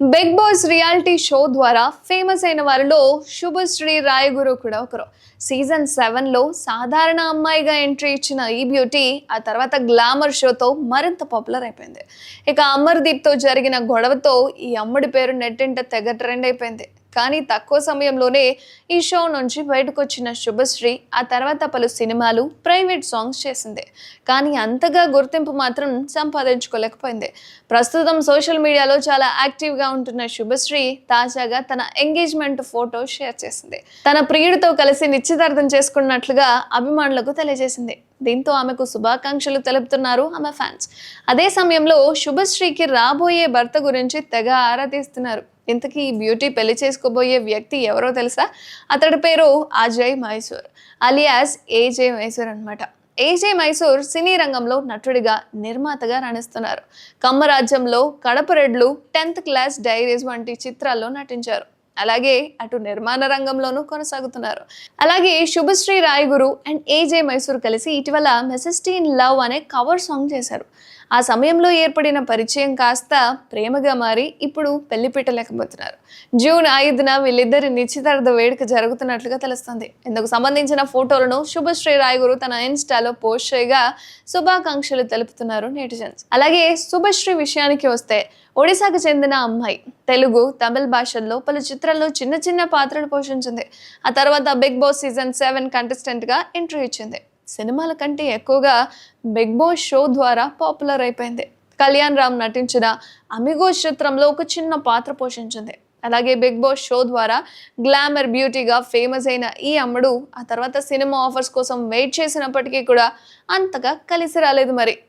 Big boss reality show ద్వారా famous అయిన వారిలో శుభశ్రీ రాయగురు కూడా ఒకరు. సీజన్ సెవెన్లో సాధారణ అమ్మాయిగా ఎంట్రీ ఇచ్చిన ఈ బ్యూటీ ఆ తర్వాత గ్లామర్ షోతో మరింత పాపులర్ అయిపోయింది. ఇక అమర్దీప్తో జరిగిన గొడవతో ఈ అమ్మడి పేరు నెట్టింట తెగ ట్రెండ్ అయిపోయింది. కానీ తక్కువ సమయంలోనే ఈ షో నుంచి బయటకు వచ్చిన శుభశ్రీ ఆ తర్వాత పలు సినిమాలు ప్రైవేట్ సాంగ్స్ చేసింది. కానీ అంతగా గుర్తింపు మాత్రం సంపాదించుకోలేకపోయింది. ప్రస్తుతం సోషల్ మీడియాలో చాలా యాక్టివ్గా ఉంటున్న శుభశ్రీ తాజాగా తన ఎంగేజ్మెంట్ ఫోటో షేర్ చేసింది. తన ప్రియుడితో కలిసి నిశ్చితార్థం చేసుకున్నట్లుగా అభిమానులకు తెలియజేసింది. దీంతో ఆమెకు శుభాకాంక్షలు తెలుపుతున్నారు ఆమె ఫ్యాన్స్. అదే సమయంలో శుభశ్రీకి రాబోయే భర్త గురించి తెగ ఆరా తీస్తున్నారు ఇంతకీ ఈ బ్యూటీ పెళ్ళి చేసుకోబోయే వ్యక్తి ఎవరో తెలుసా? అతడి పేరు అజయ్ మైసూర్ అలియాస్ ఏజే మైసూర్ అనమాట ఏజే మైసూర్ సినీ రంగంలో నటుడిగా నిర్మాతగా రాణిస్తున్నారు కమ్మరాజ్యంలో కడపరెడ్లు టెన్త్ క్లాస్ డైరీస్ వంటి చిత్రాల్లో నటించారు. అలాగే అటు నిర్మాణ రంగంలోనూ కొనసాగుతున్నారు. అలాగే శుభశ్రీ రాయగురు అండ్ ఏజే మైసూర్ కలిసి ఇటీవల మెసెస్టీ ఇన్ లవ్ అనే కవర్ సాంగ్ చేశారు. ఆ సమయంలో ఏర్పడిన పరిచయం కాస్త ప్రేమగా మారి ఇప్పుడు పెళ్ళి పెట్టలేకపోతున్నారు జూన్ ఐదున వీళ్ళిద్దరి నిశ్చితార్థ వేడుక జరుగుతున్నట్లుగా తెలుస్తుంది. ఇందుకు సంబంధించిన ఫోటోలను శుభశ్రీ రాయగురు తన ఇన్స్టాలో పోస్ట్ చేయగా శుభాకాంక్షలు తెలుపుతున్నారు నెటిజన్స్. అలాగే శుభశ్రీ విషయానికి వస్తే ఒడిశాకు చెందిన అమ్మాయి తెలుగు తమిళ భాషల్లో పలు చిత్రాల్లో చిన్న చిన్న పాత్రలు పోషించింది. ఆ తర్వాత బిగ్ బాస్ సీజన్ సెవెన్ కంటెస్టెంట్గా ఎంట్రీ ఇచ్చింది. సినిమాల కంటే ఎక్కువగా బిగ్ బాస్ షో ద్వారా పాపులర్ అయిపోయింది. కళ్యాణ్ రామ్ నటించిన అమిగోస్ చిత్రంలో ఒక చిన్న పాత్ర పోషించింది. అలాగే బిగ్ బాస్ షో ద్వారా గ్లామర్ బ్యూటీగా ఫేమస్ అయిన ఈ అమ్మడు ఆ తర్వాత సినిమా ఆఫర్స్ కోసం వెయిట్ చేసినప్పటికీ కూడా అంతగా కలిసి రాలేదు మరి.